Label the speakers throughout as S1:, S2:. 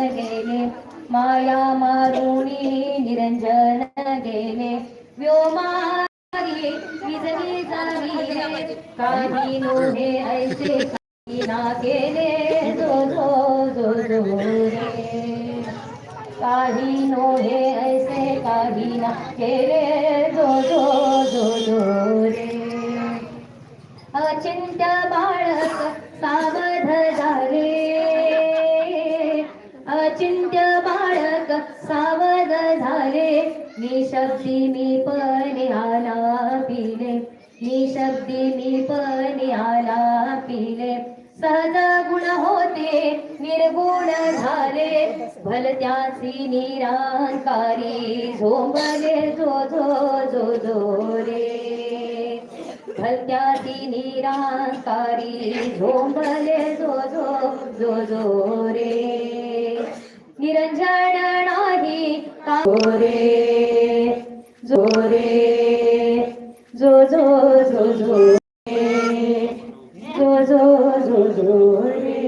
S1: निरंजन गेले माया मारुणी निरंजन गेले व्योमारी विजली झाली काही नोहे ऐसे काही ना केले जो जो जो जो रे काही नोहे ऐसे काही ना केले जो जो जो जो रे अचिंत्य बाळक सावर निशब्दी मी पण आला पिले. निशब्दी मी पण आला पिले. सहज गुण होते निर्गुण झाले. भलत्यासी निरांकारी झोंबले जो जो जो जो रे. भलत्यासी निरांकारी झोंबले जो जो जो जो रे. निरंजन नाही का रे जो रे जो जो जो जो रे जो जो जो जो रे।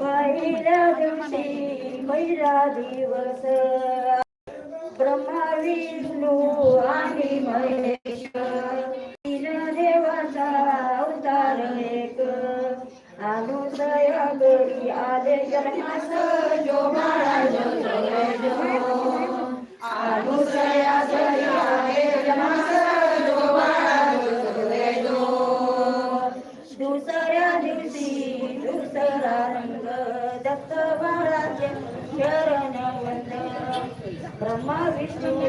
S2: पहिल्या दिवशी पहिला दिवस ब्रह्मा विष्णूला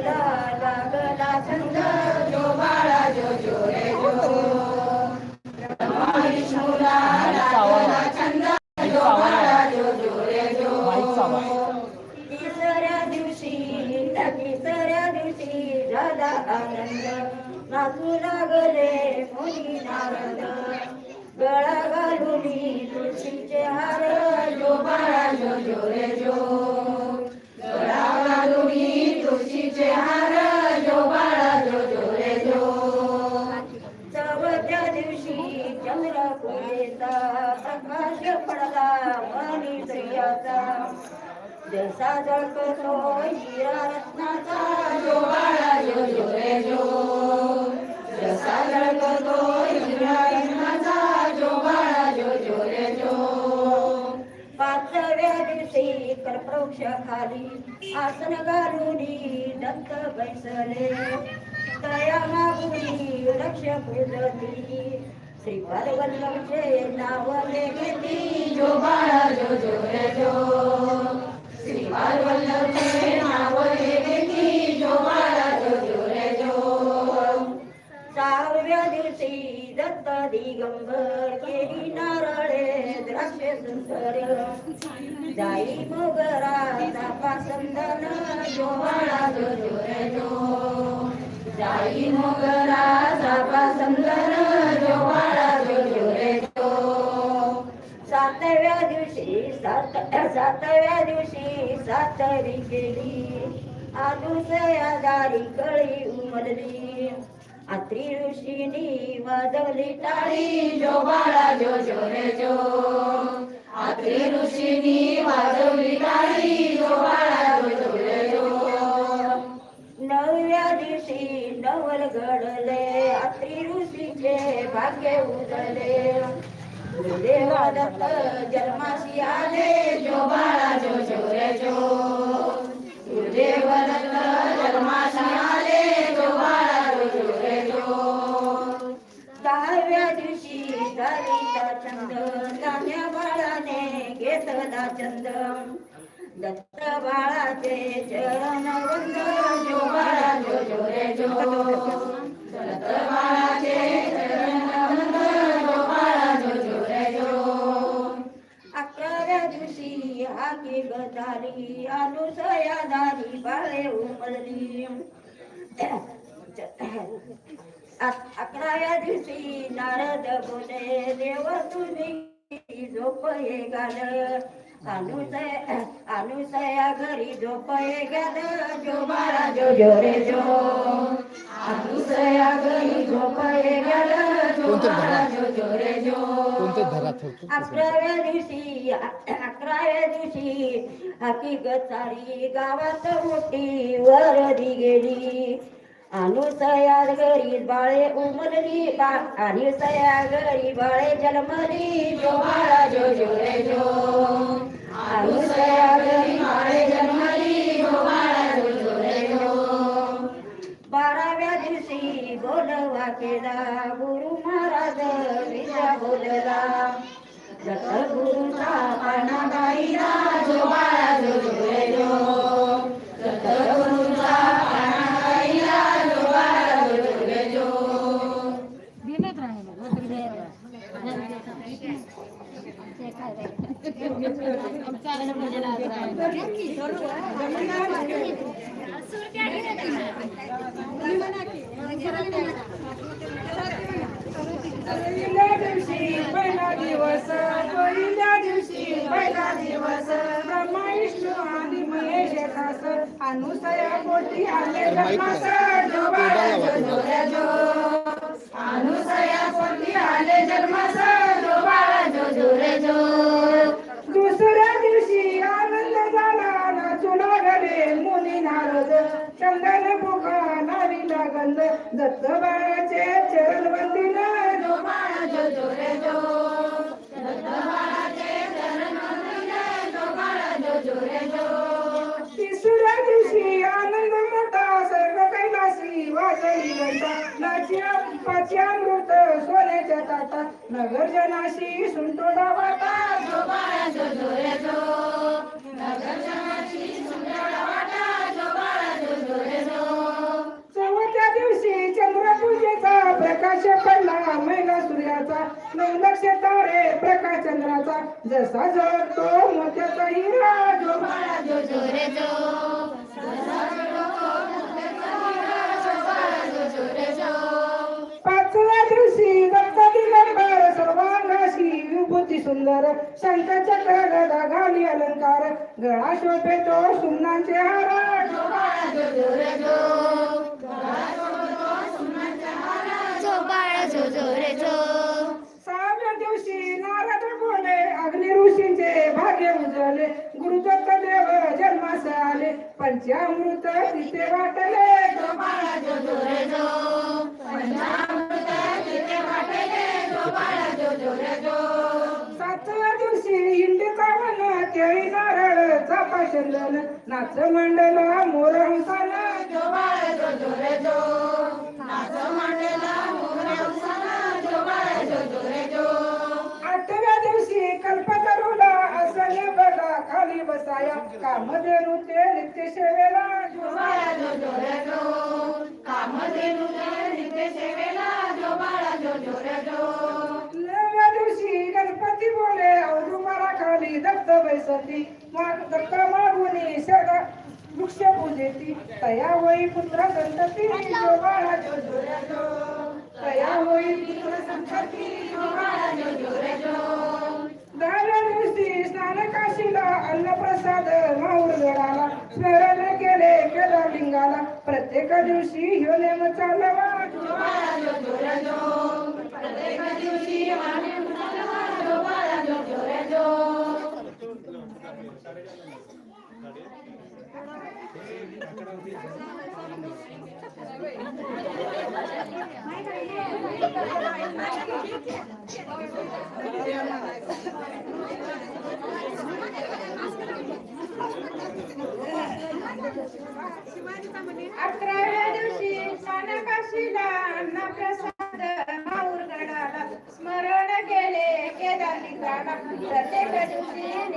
S2: चंद्र पूजेचा प्रकाश पडला मनी जसा जळकतो हिरा रत्नाचा जो बाळा जो जो रे जो. जसा जळकतो हिरा रत्नाचा जो बाळा जो जो रे जो. पाचव्या दिवशी कर्प्रवृक्ष खाली आसन घालून दत्त बैसले. तया मागुनी लक्ष पूजती श्रीपाद वल्लभचे नाव घेती जो बाळा जो जो जो. श्रीपाद वल्लभचे नाव घेती जो बाळा जो जो जो. सहाव्या दिवशी दत्त दिगंबर केली नारळे द्राक्ष सुंदर. जाई मोगरा चापा संदन जो बाळा जो जो जो. जाई मोगरा सातव्या दिवशी सातरी केली. आदुसया दारी कळी उमरली आत्री ऋषीनी वाजवली टाळी. जो बाळा जो जो. रे जो आत्री ऋषीनी वाजवली टाळी. जो बाळा जो जो रे जो. नवव्या दिवशी नवल घडले. आत्री ऋषीचे भाग्य उजळले. देवा दत्त जन्माशी आले जो बाळा जो जो रे जो देव दत्त जन्माशी आले जो बाळा जो जो रे जो दहाव्या दिवशी दरीचा चंद नान्या बाळाने घेतला चंद. अकराव्या दिवशी नारद बोले देव तुम्ही झोप हे गाल। अनुसया अनुसया घरी झोपये गेलं। जो बाळा जो जो रे जो। अनुसया घरी झोपये गेलं। जो बाळा जो जो। रे जो अकराव्या दिवशी अकराव्या दिवशी हकीकत सारी गावात मोठी वरदी गेली अनुसया घरी बाळे उमलली बा. अनुसया घरी बाळे जन्मली जो बाळा जो जो रे जो. अनुसया घरी बाळे जन्मली जो बाळा जो जो रे जो. बाराव्या दिवशी बोलवा केला गुरु महाराज विजा बोलला. जग गुरुचा पाना गाईला जो बाळा जो जो रे जो दत्त गुरुचा पाना गाईला जो बाळा जो जो रे जो
S3: पहिल्या दिवशी पहिला दिवस पहिल्या दिवशी पहिला दिवस ब्रह्मा विष्णू आणि महेश दास अनुसया पोटी आले. जन्मास जो जो अनुसया पोटी आले जन्मास पाच्यामृत सोन्याच्या ताटा नगर जनाशी सुंटोडा वाटा जो बाळा जो जो जो नगर जनाशी सुंटोडा प्रकाश पडला महिना सूर्याचा. नऊ लक्ष तारे प्रकाश चंद्राचा. जसा जळतो मोत्याचा हिरा जो बाळा जो जो रे जो पाचव्या दिवशी दत्त दिगंबर सर्वांगाशी विभूती सुंदर. शंखचक्र गदा घाली अलंकार. गळा शोभेतो सुन्नांचे हार जो बाळा जो जो रे जो सहाव्या दिवशी नारद बोले अग्नि ऋषींचे भाग्य उजळले. गुरुदत्त देव जन्मास आले पंचामृत तिथे वाटले. जो बाळा जो जो रे जो पंचामृत तिथे वाटले. जो बाळा जो जो रे जो सातव्या दिवशी इंडिका वन केळी नारळ चापा चंदन नाच मंडला मोर हंसान. जो बाळा जो जो जो खाली बसाया कामधेनु ते नित्य सेवेला. जो बाळा जो जो रे जो कामधेनु ते नित्य सेवेला जो बाळा जो जो रे जो दिवशी गणपती बोले औदुंबरा खाली दत्त बैसती. मग दत्त मागुनी सदा वृक्ष पूजेती. तया होई पुत्र संतती जो बाळा जो जो रे जो तया होई पुत्र संतती जो बाळा जो जो रे जो दहाव्या दिवशी स्नान काशीला अन्नप्रसाद माऊर गडाला स्मरण केले केला लिंगाला. प्रत्येक दिवशी ह्यो नेम चालवा. जो बाळा अकराव्या दिवशी स्नानकाशीला अन्नप्रसाद माऊर गडाला स्मरण केले केदार लिंगाला प्रत्येक दिवशी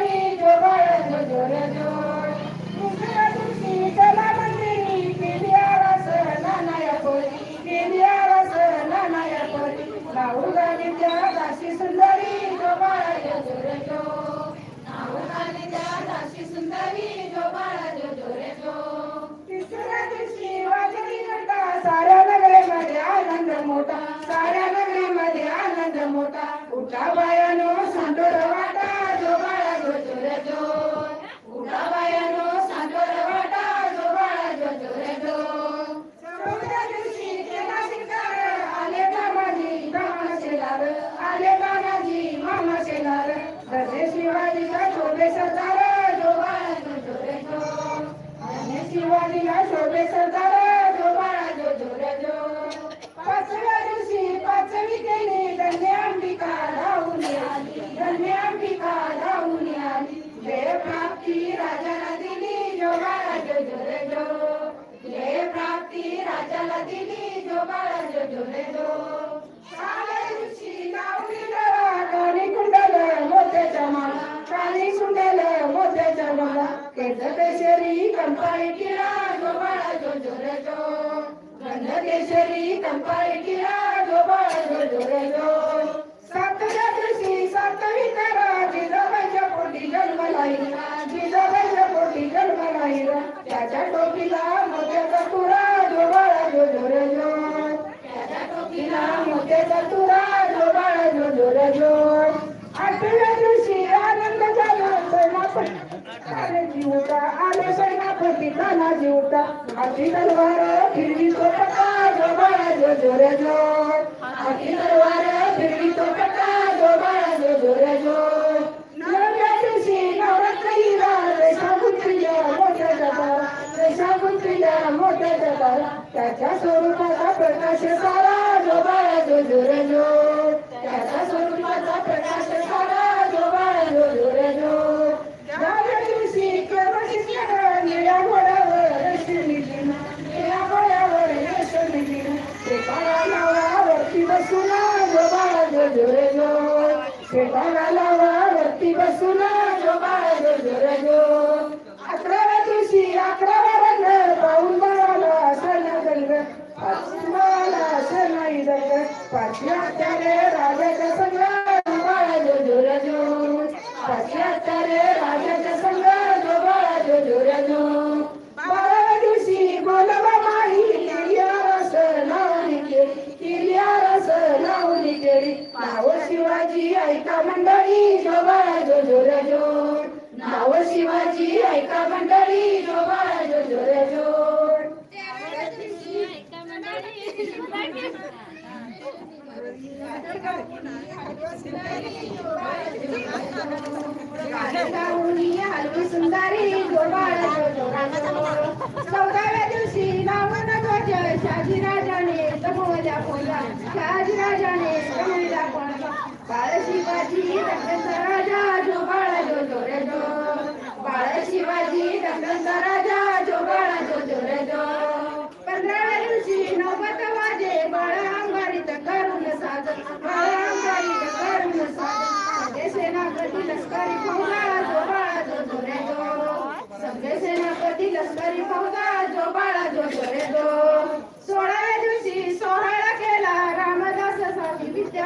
S4: राशी सुंदरी. पहिल्या दिवशी आनंद झाला सेनापती उठा आले सेनापती तानाजी उठा हाती तलवार फिरवी तो पटा जोबाळा जो जोरे जो हाती तलवार फिरवी तो पटा जोबाळा जो जोरे जो नवव्या दिवशी नवरात्र हिरा रेषापुत्रीया मोठ्या जगाला रेषापुत्रीया जो त्याच्या स्वरूप Prepara la हलवी सुंदरी चौदाव्या दिवशी नावन ध्वज
S3: शहाजी राजाने तमोल्या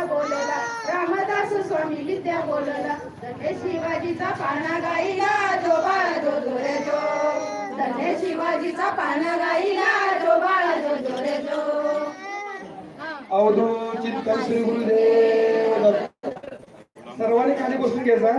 S3: बोलला. रामदास स्वामी विद्या बोलला. धन्य शिवाजीचा पाळणा गाईला जो बाळा जो जो रे जो. धन्य शिवाजीचा पाळणा गाईला जो बाळा जो जो रे जो.
S5: अवधूत चिंतन श्री गुरुदेव. सर्वांनी खाली बसून घ्यायचा.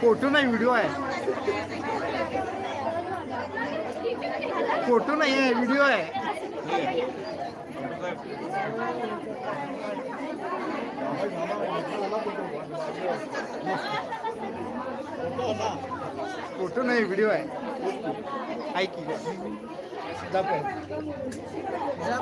S6: फोटो नाही व्हिडिओ आहे. फोटो नाही आहे व्हिडिओ आहे. फोटो नाही व्हिडिओ आहे. ऐक की. जा जा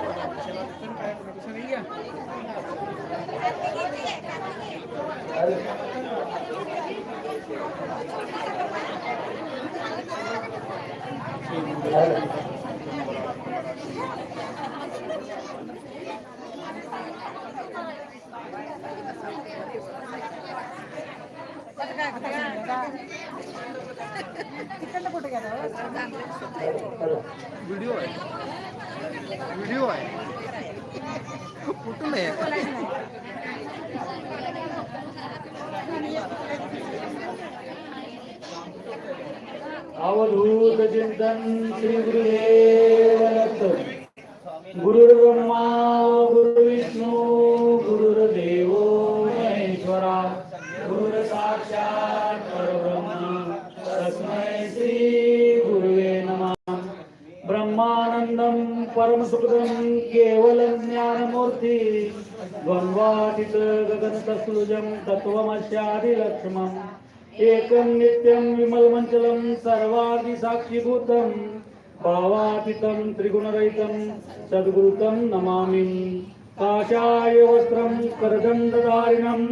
S6: व्हिडिओ आहे व्हिडिओ आहे फोटो नाही आहे
S7: अवधूत चिंतन श्री गुरुदेव दत्त गुरुर्ब्रह्मा गुरुविष्णू गुरुर्देव महेश्वरा। गुरुर साक्षात परब्रह्मा तस्मै श्री गुरुवे नमः। ब्रह्मानन्दं परमसुखदम केवलं ज्ञानमूर्ति। द्वंद्वातीत गगनतस्लुजं तत्त्वमस्यादिलक्ष्मम् एकं नित्यं विमलमञ्चलं सर्वादिसाक्षिभूतं भावातीतं त्रिगुणरहितं सद्गुरुतं नमामि। काषाय वस्त्रं करदण्डधारिणं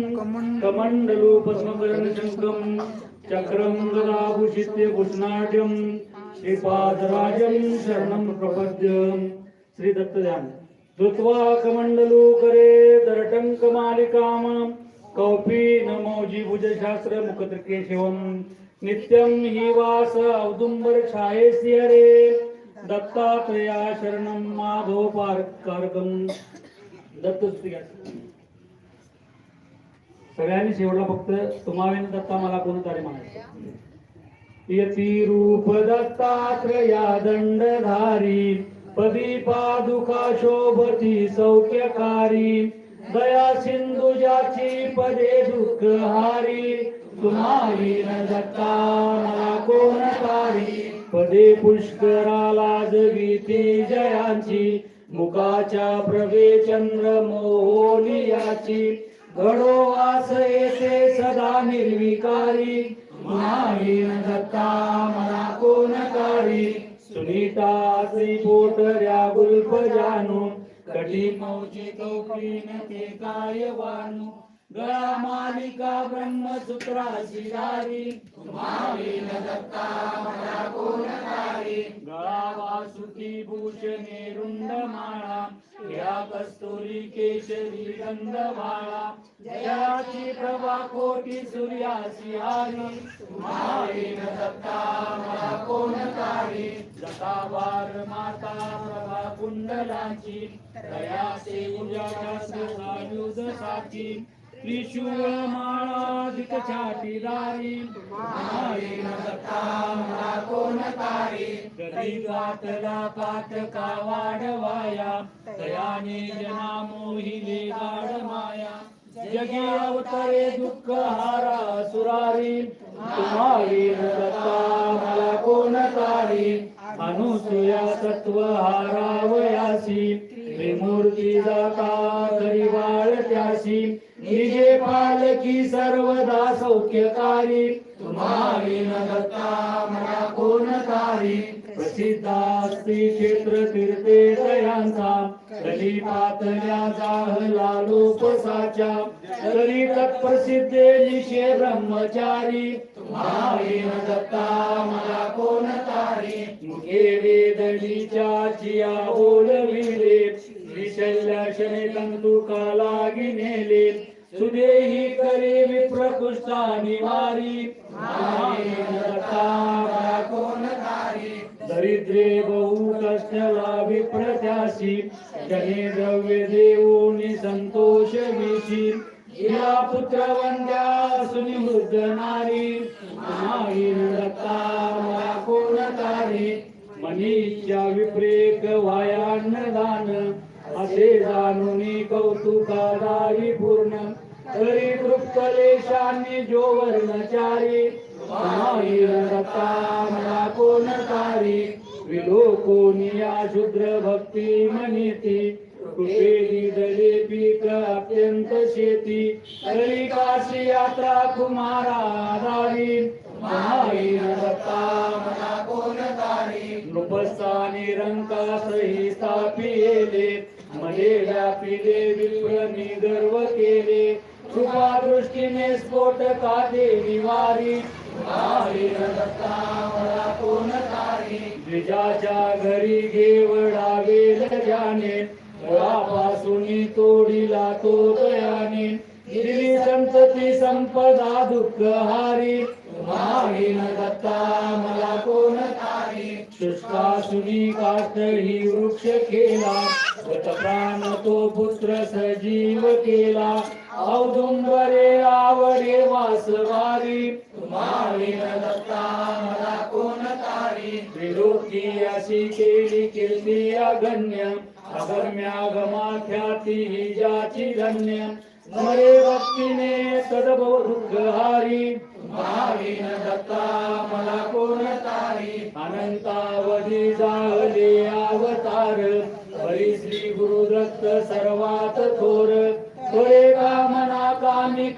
S7: कमण्डलूपद्मकरं चक्रं गदाभूषित्य कृष्णाढ्यं श्रीपादराजं शरणं प्रपद्य श्रीदत्तध्यान धृत्वा कमण्डलू करे कौपी नमोजी भुजशास्त्र मुखत्रिके शिवं नित्यं हि वास औदुंबर छायेसि हरे। दत्तात्रया शरणम माधो पारकारकम दत्त सगळ्यांनी शेवटला फक्त तुम्हाला दत्ता मला कोण तरी म्हणायचं यती रूप दत्तात्रया दंडधारी पदी पादुका शोभती सौख्यकारी दया सिंधू ज्याची पदे दुःखहारी तुम्हारी न जगता मला कोण तारी पदे पुष्कराला जगीती जयांची मुखाच्या प्रभे चंद्र मोहोलियाची घडो वास येते सदा निर्विकारी नाही न जगता मला कोण तारी सुनीता श्री पोटऱ्या गुल्फ जानू कटी मौची कौकीन ते काय वानू गळा मालिका ब्रह्मसूत्राची धारी माही दत्ता मला कोण गळा वासुकी भूषणे रुंड माळा या कस्तुरी केशरी गंधमाळा जयाची प्रभा कोटी सूर्याची हारी माई दत्ता मला कोण कारी जटावार माता प्रभा कुंडलाची दयाचे उजाडायुध साची त्रिशूळ माळाधिक छाटीदारी माई न मला कोण कधी गाठला काटका वाढवाया दयाने जना मोहिले गाढ माया जगे अवतारे दुःख हारा सुरारी। तुम्हारी न मला कोण तारी अनुसूया सत्व हारावयासी त्रिमूर्ती जाता भाविन दत्ता मला कोण तारी प्रसिद्धा क्षेत्र तीर्थे दयांचा कधी पातल्या जाहला लोपसाच्या तरी तत्प्रसिद्धे निशे ब्रह्मचारी भाविन दत्ता मला कोण तारी मुखे वेदनीच्या जिया बोलविले विशल्या शने तंतुका लागी नेले सुदेही करी विप्रकृष्टानी वारी महावीर दत्ता मला कोण तारी दरिद्रे बहु कष्टला विप्रत्याशी जने द्रव्य देऊनी संतोष विशी या पुत्र वंद्या सुनिवृद्ध नारी महावीर दत्ता मला कोण तारी मनीच्या विप्रेक वायान्नदान असे जाणून कौतुकादायी पूर्ण। तरी तृप्तलेशांनी जो वर्णचारी महावीर दत्ता मला कोण तारी विलोकोनिया शुद्र भक्ती म्हणती? दले पीक अत्यंत शेती? तरी काशी यात्रा कुमाराधारी महावीर दत्ता मला कोण तारी नृपस्थानी स्थापिले मध्ये व्यापिले विप्रनी गर्व केले. कृपा दृष्टीने स्फोट मला कोण तारी द्विजाच्या घरी घेवडावेल ज्याने मुळापासून तोडीला तो दयाने दिली संतती संपदा दुःख हारी। महावीर दत्ता मला कोण तारी शुष्कासुनी काष्ट ही वृक्ष केला। प्राण तो पुत्र सजीव केला। औदुंबरे आवडे वासवारी महावीर दत्ता मला कोण तारी? विरोधी अशी केली कीर्ती अगण्य अगम्यागमा ख्याती ही ज्याची धन्य. मरे भक्तीने सदभव दुःख हारी दत्ता मला कोण तारी? अनंतावधी जाहले अवतार हरी श्री गुरुदत्त सर्वात थोर. थोरे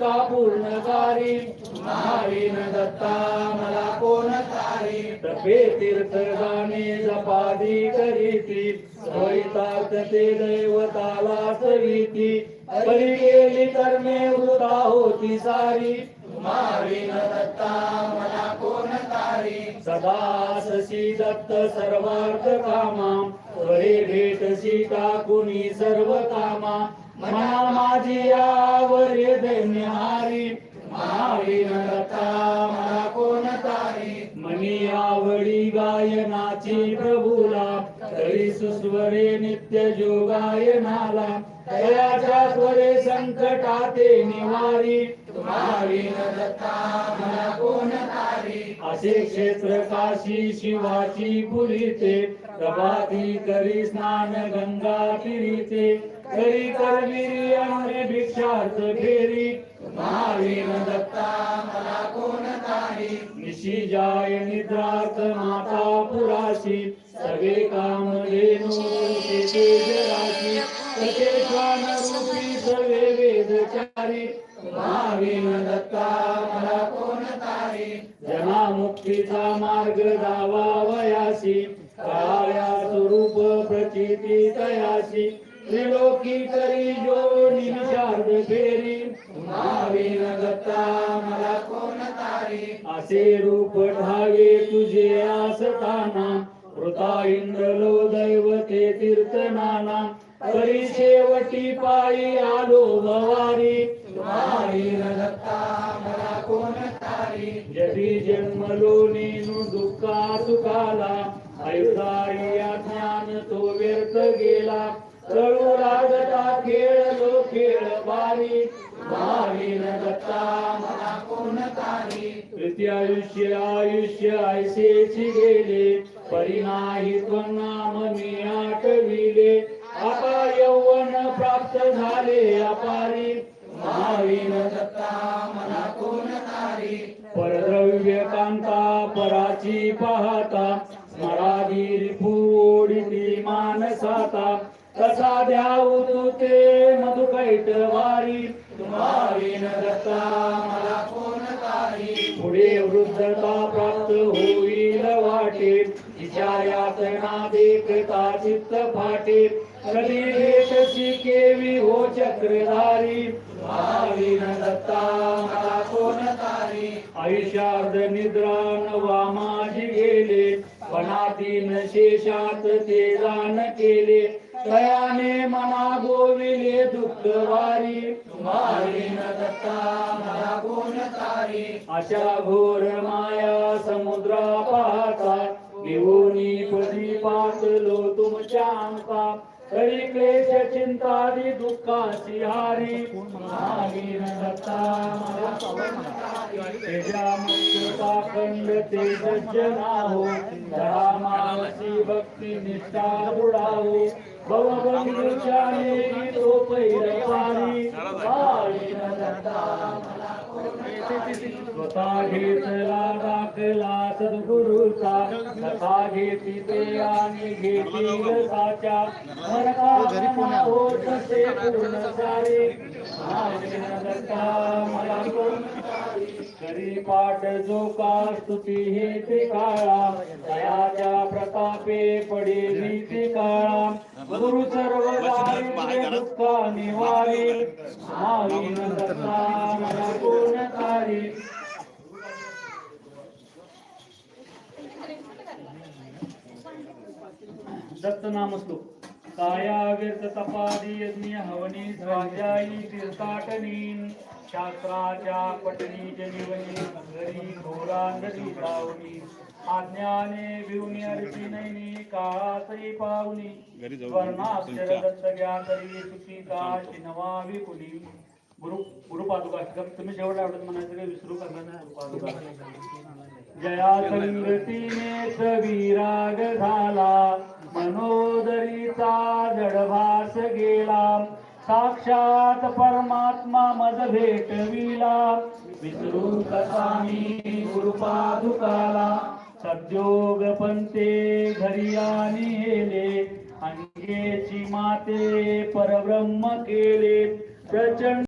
S7: कामिका पूर्णकारी महावीर दत्ता मला कोण तारी? तपे तीर्थ गाणे जपादी करीती स्वयतार्थ ते दैवताला सविती. परी गेली कर्मे वृता होती सारी. महावीर दत्ता मला कोण तारी? सदा सशी दत्त सर्वार्थ कामा. त्वरे भेटशी कुणी सर्व कामा? मना माझी आवरे दैन्यहारी महावीर दत्ता मला कोण तारी मनी आवडी गायनाची प्रभूला तरी सुस्वरे नित्य जो गायनाला तयाच्या स्वरे संकटाते निवारी महावीर दत्ता मला कोण तारी असे क्षेत्र काशी शिवाची पुरीते प्रभाती करी स्नान गंगा फिरीते करी करविरी आणि भिक्षार्थ फेरी. महावीर दत्ता मला कोण तारी. निशी जाय निद्रात माता पुराशी. सगळे काम धेनु तेथे जराशी तसे श्वान रूपी सर्वे वेदचारी महावीर दत्ता मला कोण तारी. जना मुक्तीचा मार्ग दावा दावावयासी काळ्या स्वरूप प्रचिती तयासी त्रिलोकी तरी जोडी विचार फेरी. महावीर दत्ता मला कोण तारी? असे रूप ठावे तुझे आसताना. वृता इंद्रलो दैवते तीर्थ नाना तरी शेवटी पायी आलो भवारी. महावीर दत्ता मला कोण तारी? जरी जन्मलो नेनु दुःखा सुखाला. आयुधारी ज्ञान तो व्यर्थ गेला. कळू लागता खेळलो खेळ बारी. महावीर दत्ता मला कोण तारी. प्रीती आयुष्य आयुष्य ऐसेची गेले. परिणाही नाम मी आठविले. आता यौवन प्राप्त झाले अपारी. महावीर दत्ता मला कोण तारी. परद्रव्य कांता पराची पाहता. स्मरादी रिपुडी मानसाता. कसा द्याऊ तू ते मधुकैट वारी? महावीर दत्ता मला कोण काही? पुढे वृद्धता प्राप्त होईल वाटे. तिच्या यातना देखता चित्त फाटे. कधी भेटसी केवी हो चक्रधारी. भावीन दत्ता मला कोण काही? आयुष्यार्ध निद्रा नवा माझी गेले पणातीन शेषात ते दान केले. तयाने मना गोविले दुःख वारी भावीन दत्ता मला कोण तारी अशा घोर माया समुद्रा पाहता. घेऊनी पदी पातलो तुमच्या अंका तरी क्लेश चिंतादी दुःखाची हारी. भावीन दत्ता. मला तेजा मुक्ता खंड ते सज्जना हो मानसी भक्ती निष्ठा बुडाहो भवबंधूच्या नेगी तो पैर पारी स्वतः घेतला दाखला सद्गुरूचा कथा घेती ते आणि घेती रसाच्या मनका होत ते पूर्ण सारे दत्ता मला कोण करी पाठ जो का स्तुती हे ते काळा दयाच्या प्रतापे पडे नीती काळा गुरु सर्व दुःख निवारी भावीन दत्ता मला कोण तारी दत्त काया व्यर्थ तपादी यज्ञ हवनी स्वाध्यायी तीर्थाटनी शास्त्राच्या पटनी जनिवनी घरी घोरांगरी जावनी आज्ञाने भिवनी अर्ची नैनी काळासरी पावनी वर्णाक्षर दत्त ज्ञातरी सुखी का शिनवावी कुली गुरु गुरुपादुका तुम्ही जेवढं आवडत म्हणायचं काही विसरू करणार पादुका जया संगतीने विराग झाला मनोदरीचा जडभास गेला. साक्षात परमात्मा मज भेटविला. विसरू कसा मी गुरुपादुकाला. सद्योग पंते घरी आणि हेले. अंगेची माते परब्रह्म केले. प्रचंड